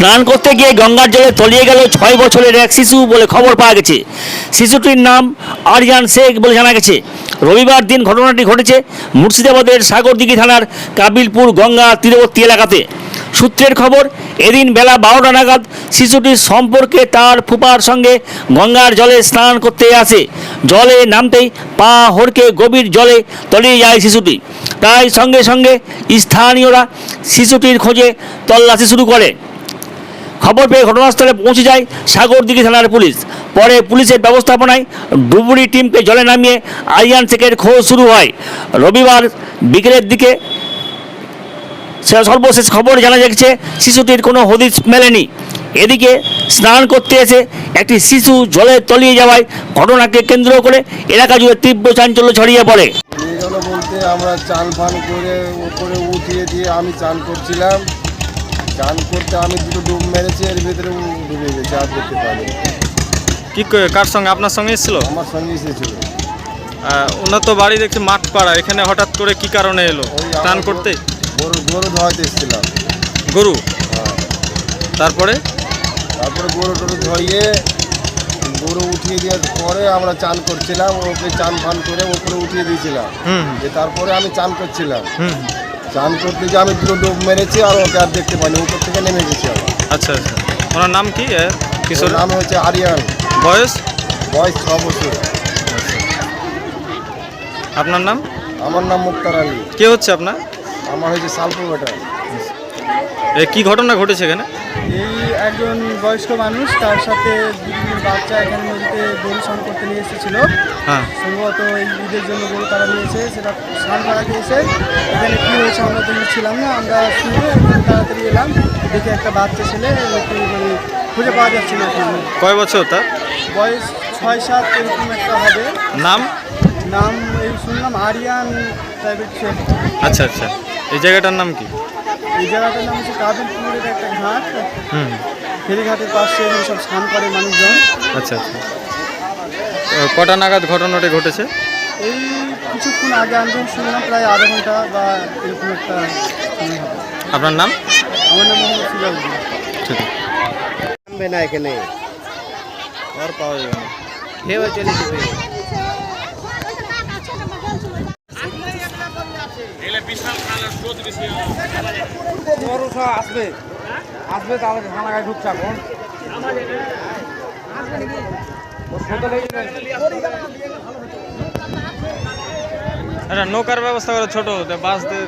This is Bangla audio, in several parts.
স্নান করতে গিয়ে গঙ্গার জলে তলিয়ে গেল ছয় বছরের এক শিশু বলে খবর পাওয়া গেছে। শিশুটির নাম আরিয়ান শেখ বলে জানা গেছে। রবিবার দিন ঘটনাটি ঘটেছে মুর্শিদাবাদের সাগরদিঘি থানার কাবিলপুর গঙ্গা তীরবর্তী এলাকাতে। সূত্রের খবর, এদিন বেলা বারোটা নাগাদ শিশুটির সম্পর্কে তার ফুপার সঙ্গে গঙ্গার জলে স্নান করতে আসে। জলে নামতেই পা হড়কে গভীর জলে তলিয়ে যায় শিশুটি। তাই সঙ্গে সঙ্গে স্থানীয়রা শিশুটির খোঁজে তল্লাশি শুরু করে। খবর পেয়ে ঘটনাস্থলে পৌঁছে যায় সাগরদিঘি থানার পুলিশ। পরে পুলিশের ব্যবস্থাপনায় ডুবুরি টিমকে জলে নামিয়ে আরিয়ান শেখের খোঁজ শুরু হয়। রবিবার বিকেলের দিকে সর্বশেষ খবর জানা যাচ্ছে শিশুটির কোনো হদিস মেলেনি। এদিকে স্নান করতে এসে একটি শিশু জলে তলিয়ে যাওয়ায় ঘটনাকে কেন্দ্র করে এলাকা জুড়ে তীব্র চাঞ্চল্য ছড়িয়ে পড়ে। বলতে আমরা চান ফান করে উপরে উঠিয়ে দিয়ে আমি চান করছিলাম। চান করতে আমি দুটো ডুব মেরেছি এর ভিতরে ও ডুবে গেছে আর দেখতে পারি কি ক- কার সঙ্গে? আপনার সঙ্গে এসেছিল আমার সঙ্গে এসেছিল আহ, ওনার তো বাড়ি দেখছি মাঠ পাড়া এখানে হঠাৎ করে কি কারণে এলো? ওই স্নান করতে? গরু গরু ধোয়াতে এসেছিলাম। গরু? হ্যাঁ। তারপরে? তারপরে গরু টরু ধরিয়ে গরু উঠিয়ে দেওয়ার পরে আমরা চান করছিলাম ওকে চান ফান করে উপরে উঠিয়ে দিয়েছিলাম। হুম। যে তারপরে আমি চান করছিলাম। হুম। চান করতে যে আমি দুটো ডুব মেরেছি আর ওকে আর দেখতে পাইনি উপর থেকে নেমে গেছি আবার। আচ্ছা আচ্ছা। ওনার নাম কি? কিশোর? নাম হচ্ছে আরিয়ান। বয়স? বয়স ছ বছর। আপনার নাম? আমার নাম মুক্তার আলী। কে হচ্ছে আপনার? আমার হয়েছে সালপুর বেটা কি ঘটনা ঘটেছে এখানে? এই একজন বয়স্ক মানুষ তার সাথে দুদিনের বাচ্চা এখানে নদীতে গরু স্নান করতে নিয়ে এসেছিল। হ্যাঁ। সম্ভবত এই ঈদের জন্য গরু তারা নিয়েছে সেটা স্নান করাতে এসে এখানে কী হয়েছে আমরা তো ছিলাম না আমরা শুনে তাড়াতাড়ি এলাম দেখে একটা বাচ্চা ছেলে মানে খুঁজে পাওয়া যাচ্ছে না কয় বছর তার? বয়স ছয় সাত এরকম একটা হবে। নাম? নাম এই শুনলাম আরিয়ান প্রাইভেট আচ্ছা আচ্ছা। এই জায়গাটার নাম কি? এই জায়গাটার নাম হচ্ছে কাবিলপুরের একটা ঘাট। হুম। ফেরিঘাটের পাশে সব স্নান করে মানুষজন। আচ্ছা আচ্ছা। কটা নাগাদ ঘটনাটি ঘটেছে? এই কিছুক্ষণ আগে আমি শুনলাম প্রায় আধা ঘণ্টা বা এরকম একটা আপনার নাম? আমার নাম মোহাম্মদ সিরাজুদ্দিন ঠিক আছে। নামবে না এখানে। আর পাওয়া যাবে না। খেয়ে চলে যাবে গরু সব আসবে। আসবে তাহলে থানা গায়ে ঢুকছে এখন। একটা নৌকার ব্যবস্থা করে ছোট বাস দিয়ে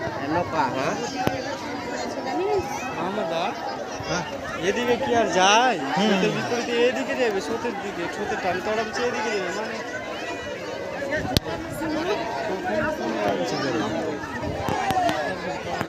এদিকে কি আর যায়? বিপরীতে এদিকে যাবে স্রোতের দিকে স্রোতের টান তো ওরা এদিকে যাবে মানে